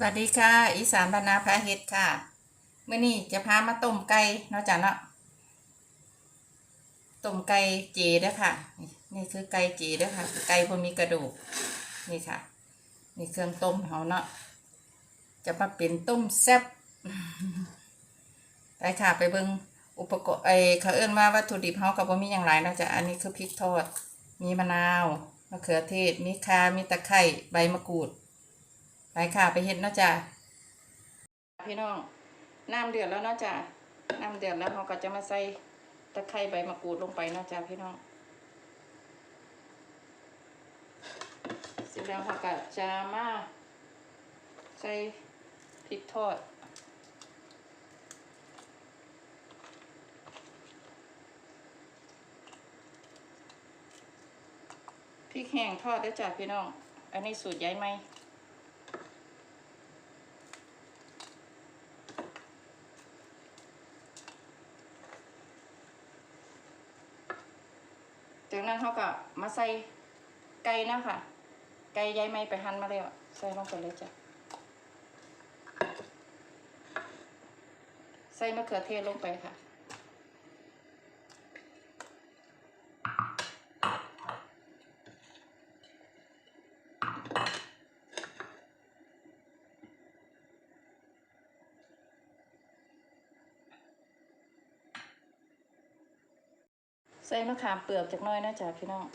สวัสดีค่ะ อีสานบรรณาพาเฮ็ดค่ะเมื่อนี้จะพามาต้มไก่เนาะจ้ะเนาะต้มไก่เจด้อค่ะ นี่คือไก่เจด้อค่ะ ไก่บ่มีกระดูกนี่ค่ะนี่เครื่องต้มเขาเนาะจะมาเป็นต้มแซ่บไปค่ะไปเบิ่งอุปกรณ์ไอ้เขาเอิ้นว่าวัตถุดิบเฮาก็บ่มีหยังหลายเนาะจ้ะอันนี้คือพริกทอด มีมะนาวมะเขือเทศมีข่ามีตะไคร้ใบมะกรูด ค่ะไปเห็ดเนาะจ้ะพี่น้องน้ำเดือดแล้วเนาะจ้ะน้ำเดือดแล้วเราก็จะมาใส่ตะไคร้ใบมะกรูดลงไปเนาะจ้ะพี่น้องเสร็จแล้วเราก็จะมาใส่พริกทอดพริกแห้งทอดด้วจ้ะพี่น้อง อันนี้สูตรย้ายไหม จากนั้นเขาก็มาใส่ไก่นะค่ะ ไก่ยายไม่ไปหั่นมาแล้วใส่ลงไปเลยจ้ะ ใส่มะเขือเทศลงไปค่ะ ใส่มะขามเปลือกจากน้อยนะจ๊ะพี่น้อง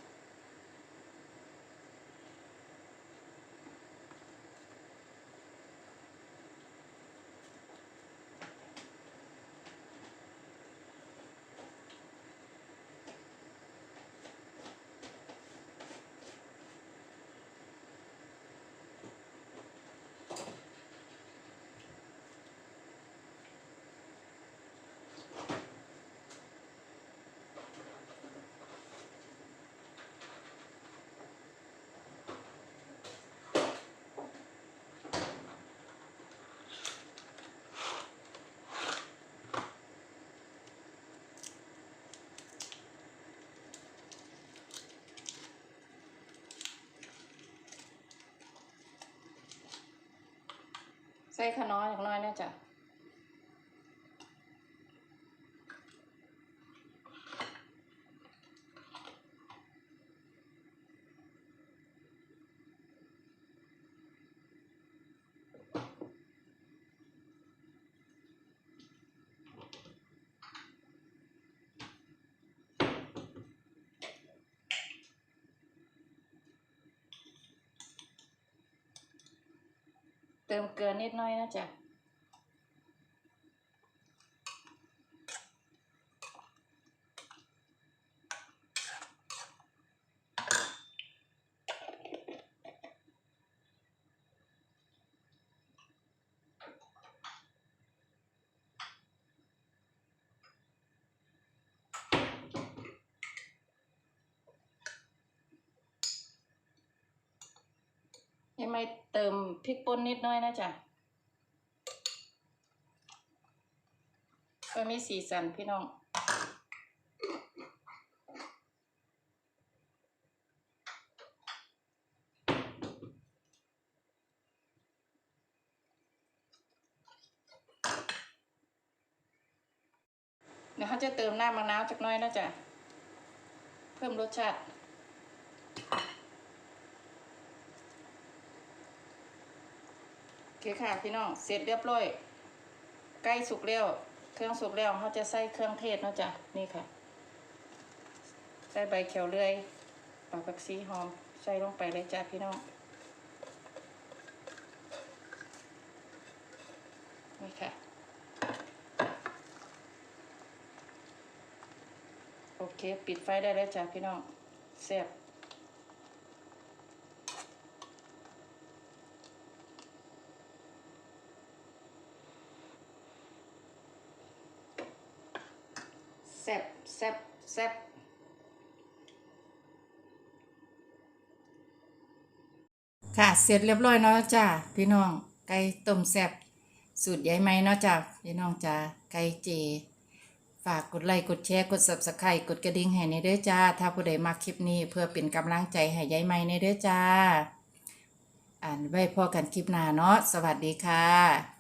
ใส่ขน้อย่างน้อยนะจ๊ะ เติมเกลือนิดน้อยนะจ๊ะ ไม่เติมพริกป่นนิดน้อยนะจ๊ะก็มีสีสันพี่น้องเดี๋ยวเขาจะเติมน้ำมะนาวจักน้อยนะจ๊ะ เพิ่มรสชาติ โอ เคค่ะพี่น้องเสร็จเรียบร้อยใกล้สุกแล้วเครื่องสุกแล้วเขาจะใส่เครื่องเทศเนาะจ้ะนี่ค่ะ ใส่ใบเขียวเลื่อยปลาผักชีหอมใส่ลงไปเลยจ้ะพี่น้องนี่ค่ะโอเค ปิดไฟได้แล้วจ้ะพี่น้องแซ่บ แซ่บแซ่บแซ่บค่ะ เสร็จเรียบร้อยเนาะจ้าพี่น้อง ไก่ต้มแซ่บสูตรใหญ่ไหมเนาะจ้าพี่น้องจ้าไก่เจ ฝากกดไลค์กดแชร์กด Subscribe กดกระดิ่งให้ในเด้อจ้า ถ้าผู้ใดมักคลิปนี้เพื่อเป็นกำลังใจให้ยายไหมในเด้อจ้า อ่านไว้พอกันคลิปหน้าเนาะสวัสดีค่ะ